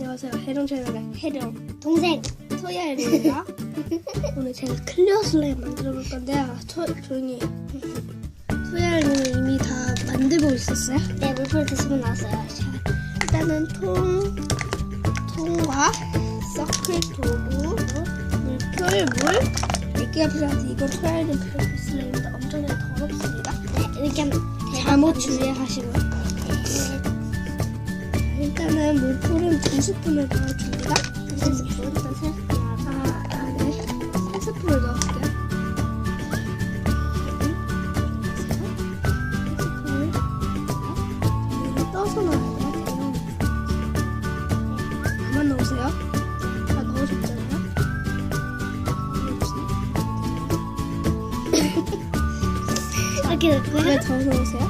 안녕하세요. 해룡 채널의 해룡 동생. 토야일입니다. 오늘 제가 클리어 슬라임 만들어 볼 건데요. 토, 조용히 해. 토야일님은 이미 다 만들고 있었어요. 네, 물풀 드시면 나왔어요. 자, 일단은 통, 통과 서클 도구, 물풀, 물, 몇 개가 필요한데 이건 토야일님 필요 슬라임인데 엄청나게 더럽습니다. 네, 이렇게 잘못 주의하시고. 네, 일단은 물풀은 두 스푼을 넣어줍니다. 세 스푼, 일단 세 스푼. 아, 아, 네. 세 스푼을 넣을게요. 세 스푼을 위로 떠서 넣어야 돼요. 대용. 그만 넣으세요. 다 넣으셨잖아요. 이렇게 넣고요. 네, 더 넣으세요.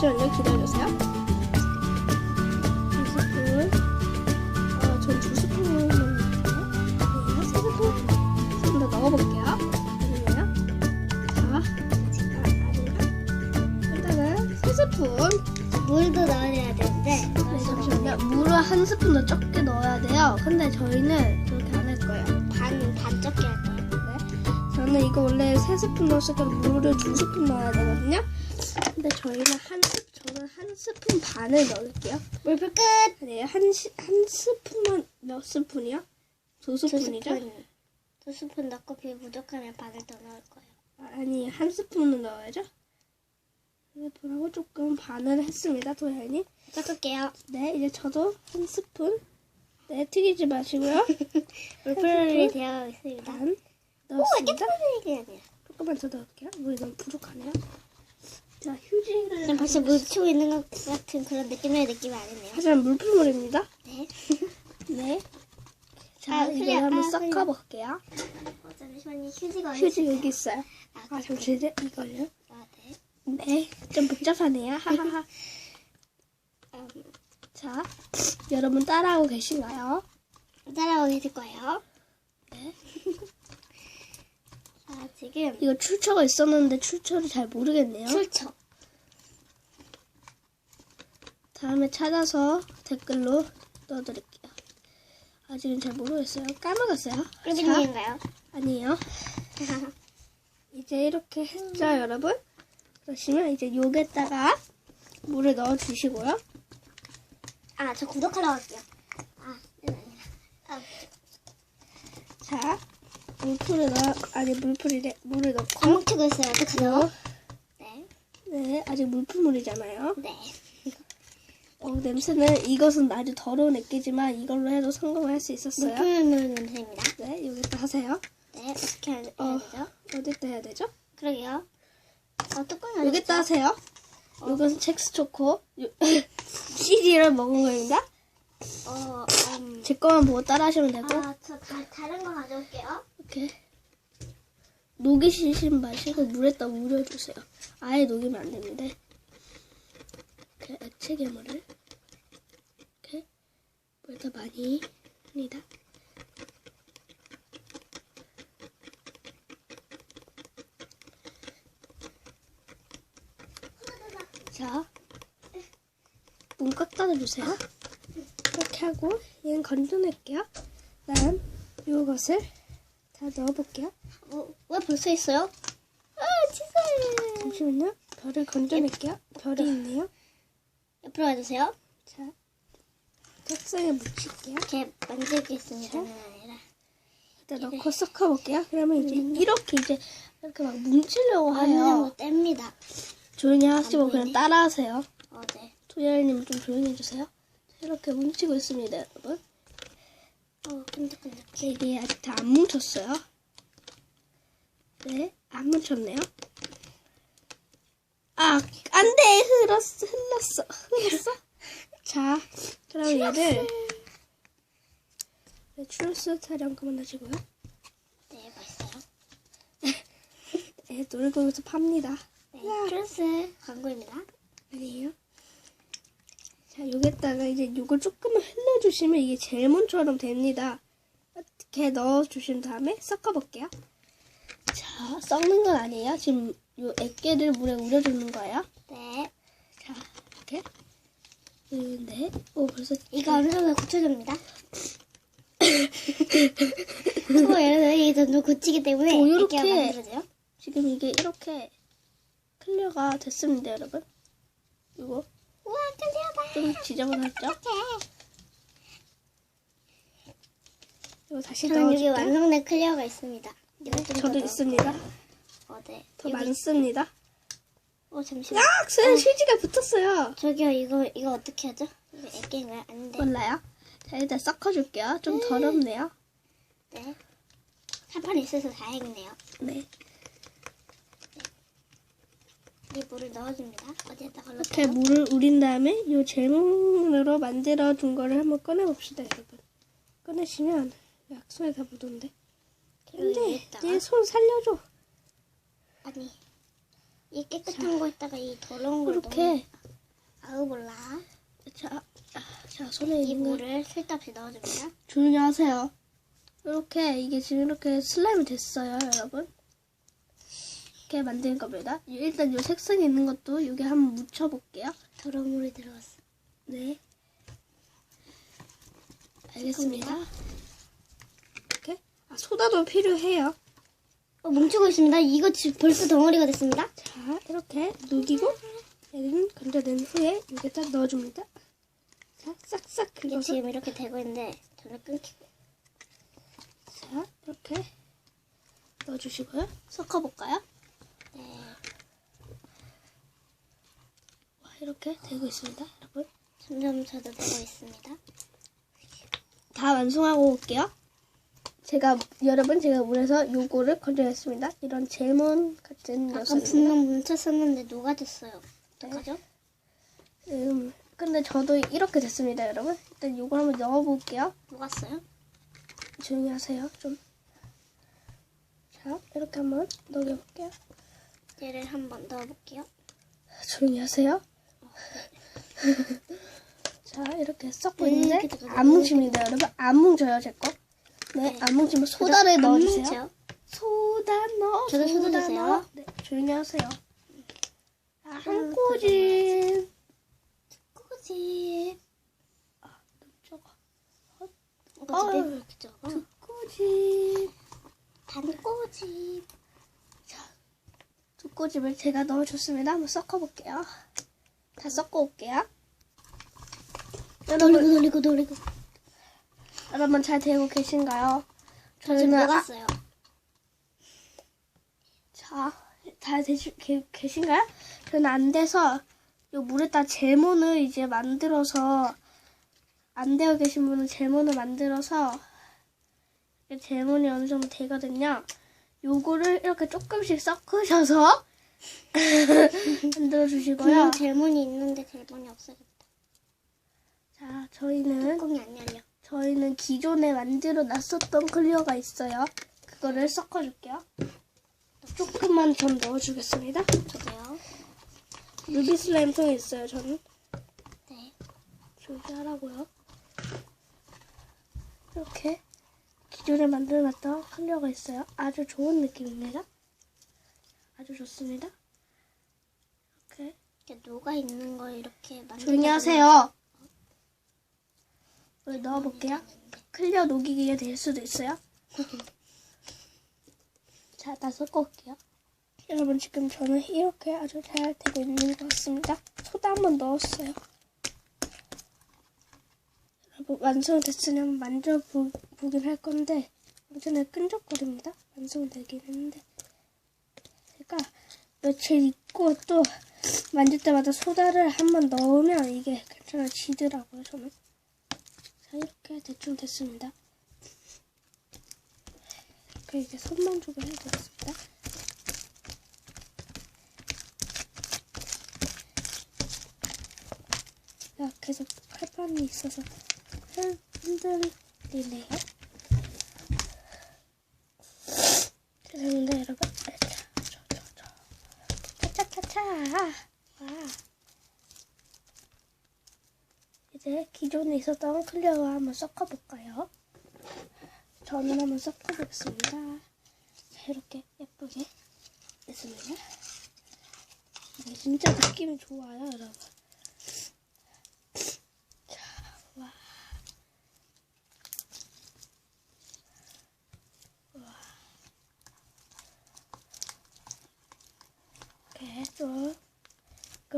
잠시만요. 기다려주세요. 두 스푼. 아, 전 두 스푼 넣을게요. 세 스푼. 좀더 넣어볼게요. 아니에요? 자, 일단은 세 스푼. 물도 넣어야 되는데. 네, 잠시만요. 물을 한 스푼 더 적게 넣어야 돼요. 근데 저희는 그렇게 안 할 거예요. 반, 반 적게 할 거예요. 네. 저는 이거 원래 세 스푼 넣었을 때 물을 두 스푼 넣어야 되거든요. 근데 저희는 한 스, 저는 한 스푼 반을 넣을게요. 물풀 끝! 아니에요. 한, 시, 한 스푼만 몇 스푼이요? 두두 스푼이죠? 스푼. 두 스푼 넣고 비 부족하면 반을 더 넣을 거예요. 아니, 한 스푼은 넣어야죠. 네, 보라고 조금 반을 했습니다, 도현이. 섞을게요. 네, 이제 저도 한 스푼. 네, 튀기지 마시고요. 물풀이 되어 있습니다. 반 오, 넣었습니다. 깨끗하게 아니야. 조금만 더 넣을게요. 물이 너무 부족하네요. 자, 휴지를. 그냥 벌써 물 치고 있는 것 같은 그런 느낌의 느낌이 아니네요. 하지만 물풀물입니다. 네. 네. 자, 아, 이제 흘려. 한번 아, 흘려. 섞어볼게요. 어, 잠시만요. 휴지가 휴지 있을까요? 여기 있어요. 아, 아, 잠시만요. 이걸요. 아, 네. 네. 좀 복잡하네요. 하하하. 음, 자, 여러분 따라하고 계신가요? 따라오고 계실 거예요. 네. 자, 지금 이거 출처가 있었는데 출처를 잘 모르겠네요. 출처. 다음에 찾아서 댓글로 넣어드릴게요. 아직은 잘 모르겠어요. 까먹었어요. 자, 꿀빈인가요? 아니에요. 이제 이렇게 했죠, 여러분? 그러시면 이제 여기다가 물을 넣어주시고요. 아, 저 구독하러 갈게요. 아. 아, 자, 물풀을 넣어, 아니, 물풀이래, 물을 안 넣고. 뭉치고 있어요. 어떡하죠? 네. 네, 아직 물풀물이잖아요. 네. 어, 냄새는, 이것은 아주 더러운 액기지만 이걸로 해도 성공을 할수 있었어요. 물풀물 냄새입니다. 네, 여기다 하세요. 네, 어떻게 해야, 어. 해야 되죠? 어디다 해야 되죠? 그러게요. 어, 뚜껑이 어디 여기다 있죠? 하세요. 이것은 첵스 초코. 요- CD를 먹은 거입니다. 어, 음. 제 거만 보고 따라 하시면 되고. 아, 저 다, 다른 거 가져올게요. 이렇게. 녹이시신 마시고 물에다 우려주세요. 아예 녹이면 안 됩니다. 이렇게 액체 괴물을 이렇게 물에다 많이 합니다. 자, 문 꽉 닫아주세요. 이렇게 하고 얘는 건져낼게요. 다음 이것을 다 넣어볼게요. 어, 왜 벌써 있어요? 아, 치사해. 잠시만요. 별을 건져낼게요. 별이 있네요. 옆으로 와주세요. 자, 책상에 묻힐게요. 이렇게 만들겠습니다는 아니라. 일단 넣고 섞어볼게요. 그러면 이제 이렇게 이제 이렇게 막 뭉치려고 해요. 거 뗍니다. 조용히 하시고 안 그냥. 따라하세요. 어, 네. 도야님 좀 조용히 해주세요. 자, 이렇게 뭉치고 있습니다, 여러분. 어, 끈적끈적. 이게 아직 다 안 뭉쳤어요. 네, 안 뭉쳤네요. 아, 안 돼! 흘렀어, 흘렀어, 흘렀어. 자, 그럼 얘를. 네, 추러스 촬영 그만하시고요. 네, 맛있어요. 네, 놀이공원에서 팝니다. 네, 플러스 광고입니다. 아니에요. 자, 여기다가 이제 요걸 조금만 흘러주시면 이게 젤몬처럼 됩니다. 이렇게 넣어주신 다음에 섞어볼게요. 자, 썩는 건 아니에요. 지금 요 액계를 물에 우려주는 거예요. 네. 자, 이렇게. 음, 네. 오, 벌써. 이거 어느 정도 고쳐줍니다. 그거 들어 이게 점점 고치기 때문에 오, 이렇게 요렇게. 만들어져요. 지금 이게 이렇게 클리어가 됐습니다, 여러분. 이거 우와 클리어다. 좀 지저분했죠? 이렇게. 이거 다시 저는 여기 넣어줄게요. 완성된 클리어가 있습니다. 이거 좀더 저도. 있습니다. 어, 네. 더 여기- 많습니다. 어 잠시만. 아, 쌤 휴지가 붙었어요. 저기요 이거 이거 어떻게 하죠? 이거 애기인가요? 안 돼. 몰라요? 자, 일단 섞어줄게요. 좀 더럽네요. 네. 사판 있어서 다행이네요. 네. 이 물을 넣어줍니다. 어디에다 걸로? 이렇게 물을 우린 다음에 이 제목으로 만들어 둔 거를 한번 꺼내봅시다, 여러분. 꺼내시면 약손에 다 묻었는데. 근데 내 손 살려줘. 아니 이 깨끗한 거에다가 이 더러운 걸 이렇게. 아우 몰라. 자, 아, 자 손에 이 물을 쓸데없이 넣어줍니다. 조용히 하세요. 이렇게 이게 지금 이렇게 슬라임이 됐어요, 여러분. 이렇게 만드는 겁니다. 일단 이 색상이 있는 것도 여기 한번 묻혀볼게요. 더러운 물이 들어갔어. 네. 알겠습니다. 이렇게 아 소다도 필요해요. 어, 뭉치고 있습니다. 이거 지금 벌써 덩어리가 됐습니다. 자 이렇게 녹이고 얘는 건져낸 후에 여기다 넣어줍니다. 자 싹싹 이게 긁어서 지금 이렇게 되고 있는데 저는 끊기고. 자 이렇게 넣어주시고요. 섞어볼까요? 네. 와, 이렇게 되고 있습니다, 여러분. 점점 저도 되고 있습니다. 다 완성하고 올게요. 제가 여러분 제가 물에서 요거를 건져냈습니다. 이런 제몬 같은 아까 녀석입니다. 분명 뭉쳤었는데 녹아졌어요. 어떡하죠? 음, 근데 저도 이렇게 됐습니다, 여러분. 일단 요거 한번 넣어볼게요. 녹았어요? 조용히 하세요, 좀. 자, 이렇게 한번 녹여볼게요. 얘를 한번 넣어볼게요. 조용히 하세요. 자, 이렇게 섞고 음, 있는데 이렇게. 안 뭉칩니다, 여러분. 안 뭉쳐요, 제 거. 네, 네. 안 뭉치면 소다를 안 넣어주세요. 뭉쳐요? 소다 넣어. 저도 소다 주세요. 넣어. 네, 조용히 하세요. 아, 한 음, 꼬집. 꼬집. 저거. 이거 어. 왜 이렇게 적어? 두 꼬집. 단꼬집. 두 꼬집을 제가 넣어줬습니다. 한번 섞어볼게요. 다 섞어 올게요. 돌리고 여러분, 돌리고 돌리고. 여러분 잘 되고 계신가요? 저 지금 저희는 아- 녹았어요. 자, 잘 되시, 계, 계신가요? 저는 안 돼서 요 물에다 제몬을 이제 만들어서 안 되어 계신 분은 제몬을 만들어서 제몬이 어느 정도 되거든요. 요거를 이렇게 조금씩 섞으셔서 만들어 주시고요. 분명 젤몬이 있는데 젤몬이 없어졌다. 자, 저희는 뚜껑이 안 열려. 저희는 기존에 만들어 놨었던 클리어가 있어요. 그거를 섞어 줄게요. 조금만 좀 넣어 주겠습니다. 저도요. 루비 슬라임 통에 있어요, 저는. 네. 조용히 하라고요. 이렇게 기존에 만들어 놨던 클리어가 있어요. 아주 좋은 느낌입니다. 아주 좋습니다. 이렇게. 이렇게 녹아 있는 걸 이렇게 만들. 조용히 하세요. 물 넣어볼게요. 클리어 녹이게 될 수도 있어요. 자, 다 섞어올게요. 여러분, 지금 저는 이렇게 아주 잘 되고 있는 것 같습니다. 소다 한번 넣었어요. 여러분, 완성됐으면 만져보긴 할 건데, 완전히 끈적거립니다. 완성되긴 했는데. 제가 며칠 있고 또 만질 때마다 소다를 한 번 넣으면 이게 괜찮아지더라고요, 저는. 자, 이렇게 대충 됐습니다. 이렇게 이제 손만 주고 해야 되겠습니다. 야, 계속 팔판이 있어서 흔들리네요. 죄송합니다, 여러분. 차차차차. 와. 이제 기존에 있었던 클리어와 한번 섞어볼까요? 저는 한번 섞어보겠습니다. 자, 이렇게 예쁘게 됐습니다. 진짜 느낌이 좋아요, 여러분.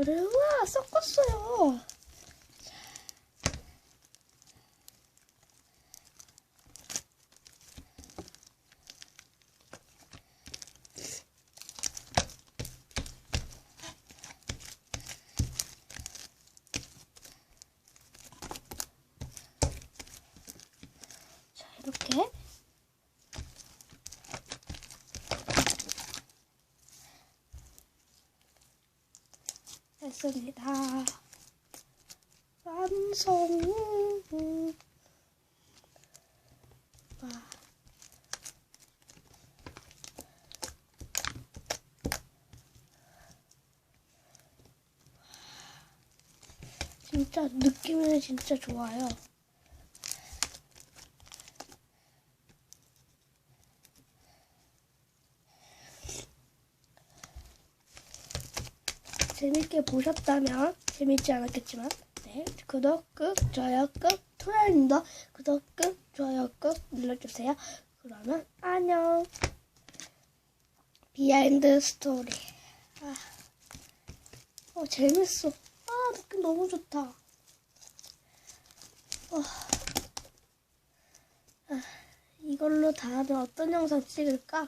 아, 섞었어요. 자, 이렇게. 했습니다. 완성. 와. 진짜 느낌은 진짜 좋아요. 재밌게 보셨다면 재밌지 않았겠지만 네. 구독 꾹 좋아요 꾹 토요일입니다 구독 꾹 좋아요 꾹 눌러주세요. 그러면 안녕. 비하인드 스토리. 아, 어 재밌어. 아 느낌 너무 좋다. 어, 아, 이걸로 다음에 어떤 영상 찍을까